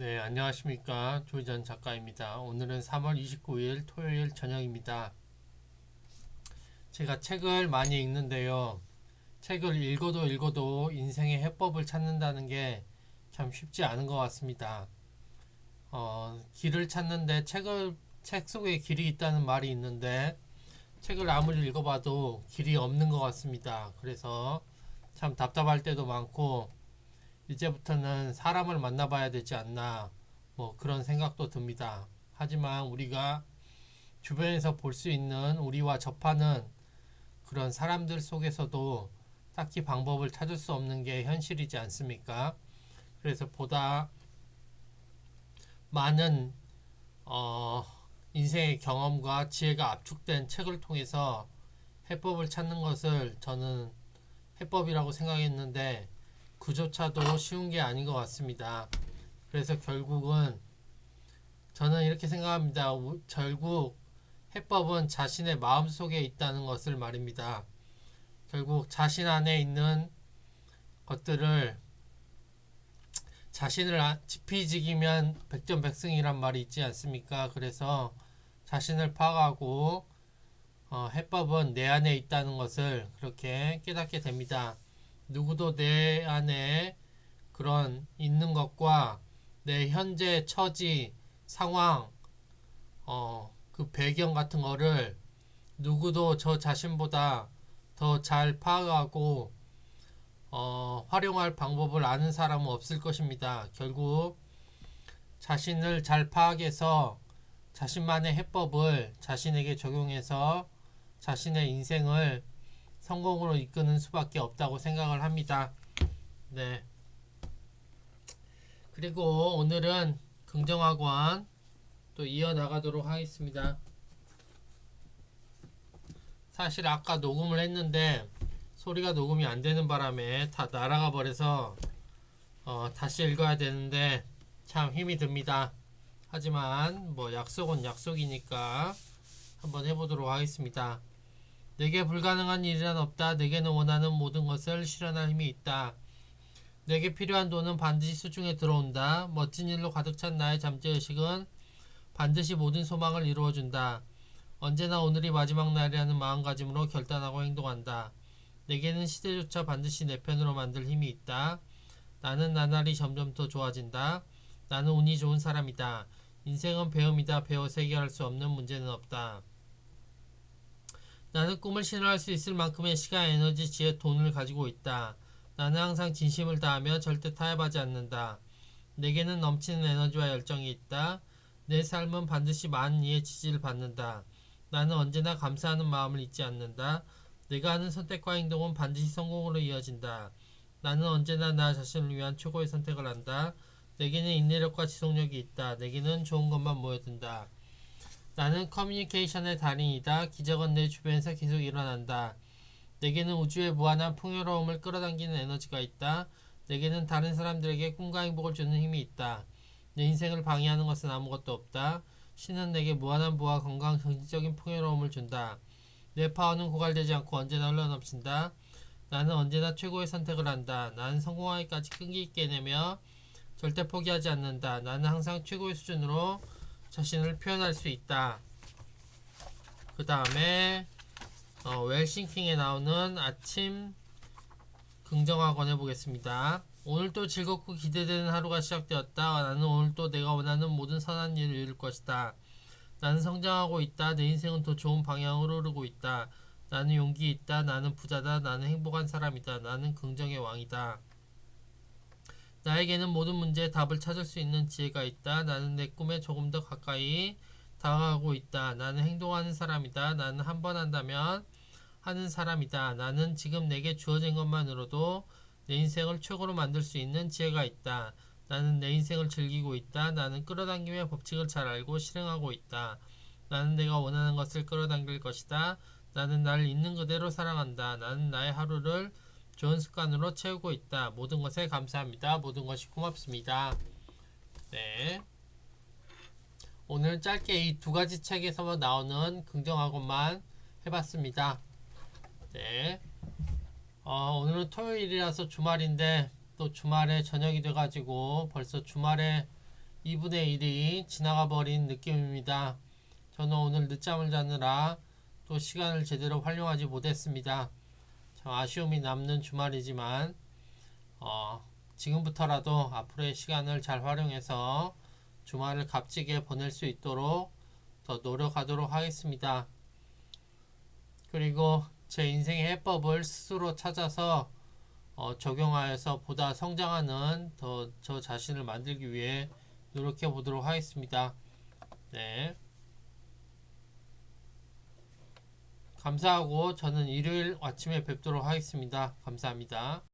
네, 안녕하십니까. 조희전 작가입니다. 오늘은 3월 29일 토요일 저녁입니다. 제가 책을 많이 읽는데요. 책을 읽어도 읽어도 인생의 해법을 찾는다는 게 참 쉽지 않은 것 같습니다. 어, 길을 찾는데 책을, 책 속에 길이 있다는 말이 있는데 책을 아무리 읽어봐도 길이 없는 것 같습니다. 그래서 참 답답할 때도 많고 이제부터는 사람을 만나봐야 되지 않나 뭐 그런 생각도 듭니다. 하지만 우리가 주변에서 볼 수 있는 우리와 접하는 그런 사람들 속에서도 딱히 방법을 찾을 수 없는 게 현실이지 않습니까? 그래서 보다 많은 어, 인생의 경험과 지혜가 압축된 책을 통해서 해법을 찾는 것을 저는 해법이라고 생각했는데 그조차도 쉬운 게 아닌 것 같습니다. 그래서 결국은 저는 이렇게 생각합니다. 우- 결국 해법은 자신의 마음 속에 있다는 것을 말입니다. 결국 자신 안에 있는 것들을 자신을 아- 지피지기면 백전백승이란 말이 있지 않습니까? 그래서 자신을 파악하고 어, 해법은 내 안에 있다는 것을 그렇게 깨닫게 됩니다. 누구도 내 안에 그런 있는 것과 내 현재 처지, 상황, 어, 그 배경 같은 거를 누구도 저 자신보다 더 잘 파악하고 어, 활용할 방법을 아는 사람은 없을 것입니다. 결국 자신을 잘 파악해서 자신만의 해법을 자신에게 적용해서 자신의 인생을 성공으로 이끄는 수밖에 없다고 생각을 합니다. 네. 그리고 오늘은 긍정학원 또 이어나가도록 하겠습니다. 사실 아까 녹음을 했는데 소리가 녹음이 안 되는 바람에 다 날아가 버려서 어, 다시 읽어야 되는데 참 힘이 듭니다. 하지만 뭐 약속은 약속이니까 한번 해보도록 하겠습니다. 내게 불가능한 일이란 없다. 내게는 원하는 모든 것을 실현할 힘이 있다. 내게 필요한 돈은 반드시 수중에 들어온다. 멋진 일로 가득 찬 나의 잠재의식은 반드시 모든 소망을 이루어준다. 언제나 오늘이 마지막 날이라는 마음가짐으로 결단하고 행동한다. 내게는 시대조차 반드시 내 편으로 만들 힘이 있다. 나는 나날이 점점 더 좋아진다. 나는 운이 좋은 사람이다. 인생은 배움이다. 배워서 해결할 수 없는 문제는 없다. 나는 꿈을 실현할 수 있을 만큼의 시간, 에너지, 지혜, 돈을 가지고 있다. 나는 항상 진심을 다하며 절대 타협하지 않는다. 내게는 넘치는 에너지와 열정이 있다. 내 삶은 반드시 많은 이의 지지를 받는다. 나는 언제나 감사하는 마음을 잊지 않는다. 내가 하는 선택과 행동은 반드시 성공으로 이어진다. 나는 언제나 나 자신을 위한 최고의 선택을 한다. 내게는 인내력과 지속력이 있다. 내게는 좋은 것만 모여든다. 나는 커뮤니케이션의 달인이다. 기적은 내 주변에서 계속 일어난다. 내게는 우주의 무한한 풍요로움을 끌어당기는 에너지가 있다. 내게는 다른 사람들에게 꿈과 행복을 주는 힘이 있다. 내 인생을 방해하는 것은 아무것도 없다. 신은 내게 무한한 부와 건강, 정신적인 풍요로움을 준다. 내 파워는 고갈되지 않고 언제나 흘러넘친다. 나는 언제나 최고의 선택을 한다. 나는 성공하기까지 끈기 있게 내며 절대 포기하지 않는다. 나는 항상 최고의 수준으로 자신을 표현할 수 있다. 그 다음에 어, 웰싱킹에 나오는 아침 긍정학원 해보겠습니다. 오늘도 즐겁고 기대되는 하루가 시작되었다. 나는 오늘도 내가 원하는 모든 선한 일을 이룰 것이다. 나는 성장하고 있다. 내 인생은 더 좋은 방향으로 흐르고 있다. 나는 용기 있다. 나는 부자다. 나는 행복한 사람이다. 나는 긍정의 왕이다. 나에게는 모든 문제의 답을 찾을 수 있는 지혜가 있다. 나는 내 꿈에 조금 더 가까이 다가가고 있다. 나는 행동하는 사람이다. 나는 한 번 한다면 하는 사람이다. 나는 지금 내게 주어진 것만으로도 내 인생을 최고로 만들 수 있는 지혜가 있다. 나는 내 인생을 즐기고 있다. 나는 끌어당김의 법칙을 잘 알고 실행하고 있다. 나는 내가 원하는 것을 끌어당길 것이다. 나는 나를 있는 그대로 사랑한다. 나는 나의 하루를 좋은 습관으로 채우고 있다. 모든 것에 감사합니다. 모든 것이 고맙습니다. 네. 오늘 짧게 이 두 가지 책에서 나오는 긍정학원만 해봤습니다. 네. 어, 오늘은 토요일이라서 주말인데 또 주말에 저녁이 돼가지고 벌써 주말에 2분의 1이 지나가 버린 느낌입니다. 저는 오늘 늦잠을 자느라 또 시간을 제대로 활용하지 못했습니다. 참 아쉬움이 남는 주말이지만 어, 지금부터라도 앞으로의 시간을 잘 활용해서 주말을 값지게 보낼 수 있도록 더 노력하도록 하겠습니다. 그리고 제 인생의 해법을 스스로 찾아서 어, 적용하여서 보다 성장하는 더 저 자신을 만들기 위해 노력해 보도록 하겠습니다. 네. 감사하고 저는 일요일 아침에 뵙도록 하겠습니다. 감사합니다.